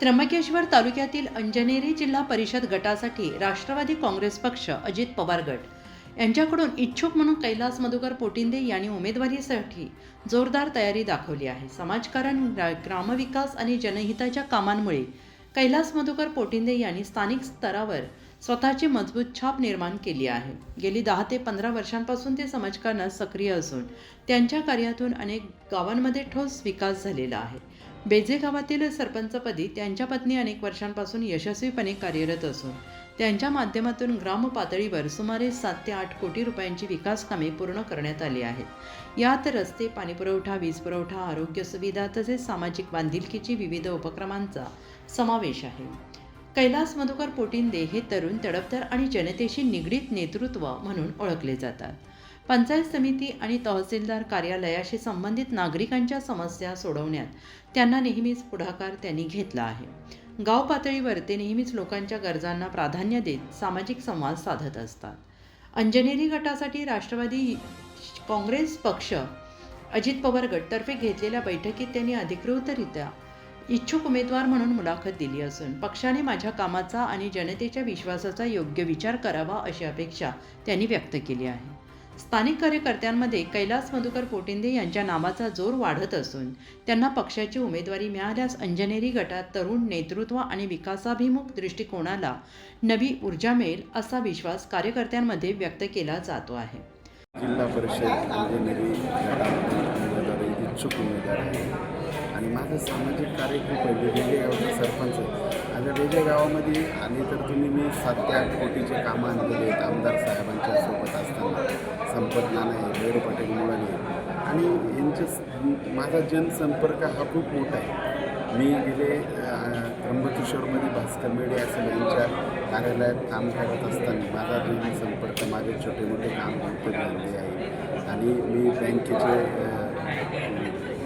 त्र्यंबकेश्वर तालुक्यातील अंजनेरी जिल्हा परिषद गटासाठी राष्ट्रवादी काँग्रेस पक्ष अजित पवार गट. यांच्याकडून इच्छुक म्हणून कैलास मधुकर पोटिंदे यांनी उमेदवारीसाठी जोरदार तयारी दाखवली आहे. समाजकारण ग्रामविकास आणि जनहिताच्या कामांमुळे कैलास मधुकर पोटिंदे यांनी स्थानिक स्तरावर स्वतःची मजबूत छाप निर्माण केली आहे. गेली दहा ते पंधरा वर्षांपासून ते समाजकारणात सक्रिय असून त्यांच्या कार्यातून अनेक गावांमध्ये ठोस विकास झालेला आहे. बेजे गावातील सरपंचपदी त्यांच्या पत्नी अनेक वर्षांपासून यशस्वीपणे कार्यरत असून त्यांच्या माध्यमातून ग्राम पातळीवर सुमारे सात ते आठ कोटी रुपयांची विकास कामे पूर्ण करण्यात आली आहेत. यात रस्ते पाणीपुरवठा वीज पुरवठा आरोग्य सुविधा तसेच सामाजिक बांधिलकीची विविध उपक्रमांचा समावेश आहे. कैलास मधुकर पोटिंदे हे तरुण तडफदार आणि जनतेशी निगडीत नेतृत्व म्हणून ओळखले जातात. पंचायत समिती आणि तहसीलदार कार्यालयाशी संबंधित नागरिकांच्या समस्या सोडवण्यात त्यांना नेहमीच पुढाकार त्यांनी घेतला आहे. गाव पातळीवर ते नेहमीच लोकांच्या गरजांना प्राधान्य देत सामाजिक संवाद साधत असतात. अंजनेरी गटासाठी राष्ट्रवादी काँग्रेस पक्ष अजित पवार गटतर्फे घेतलेल्या बैठकीत त्यांनी अधिकृतरित्या इच्छुक उमेदवार म्हणून मुलाखत दिली असून पक्षाने माझ्या कामाचा आणि जनतेच्या विश्वासाचा योग्य विचार करावा अशी अपेक्षा त्यांनी व्यक्त केली आहे. स्थानिक कार्यकर्त्यांमध्ये कैलास मधुकर पोटिंदे यांच्या नावाचा जोर वाढत असून त्यांना पक्षाची उमेदवारी मिळाल्यास अंजनेरी गटात तरुण नेतृत्व आणि विकासाभिमुख दृष्टिकोनाला नवी ऊर्जा मिळेल असा विश्वास कार्यकर्त्यांमध्ये व्यक्त केला जातो आहे. जिल्हा परिषद म्हणजे इंजिनिअरिंग इच्छुक उमेदवार आहे. आणि माझं सामाजिक कार्य खूप आहे वेगवेगळ्या गावचा सरपंच आहे आता वेगळ्या गावामध्ये आले तर तुम्ही मी सात ते आठ कोटीचे कामं आणलेले आहेत आमदार साहेबांच्या सोबत असताना. संपत नाना आहे वेरू पाटील मुलाने. आणि यांचे माझा जनसंपर्क हा खूप मोठा आहे. मी गेले त्र्यंबकेश्वरमध्ये भास्कर मेडे असेल यांच्या कार्यालयात काम करत असताना माझा जनसंपर्क माझे छोटे मोठे काम करते झाले आहे. आणि मी बँकेचे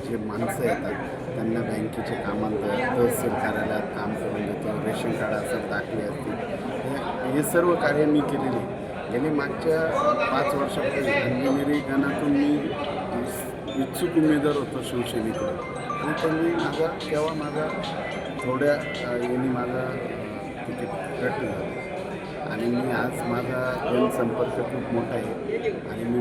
जे माणसं येतात त्यांना बँकेचे कामांत तहसील कार्यालयात काम करून देतो रेशन कार्ड असतात दाखले असतील. हे- हे सर्व कार्य मी केलेले आहे. गेली मागच्या पाच वर्षापूर्वी इंजिनिअरिंग गणातून मी इच्छुक उमेदवार होतो शिवसेनेकडून आणि मी माझा तेव्हा माझा थोड्या यांनी माझा तिकीट कट झालं. आणि मी आज माझा जनसंपर्क खूप मोठा आहे. आणि मी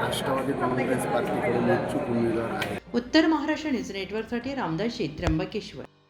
राष्ट्रवादी काँग्रेस पार्टीकडून इच्छुक उमेदवार आहे. उत्तर महाराष्ट्र न्यूज नेटवर्कसाठी रामदास त्र्यंबकेश्वर.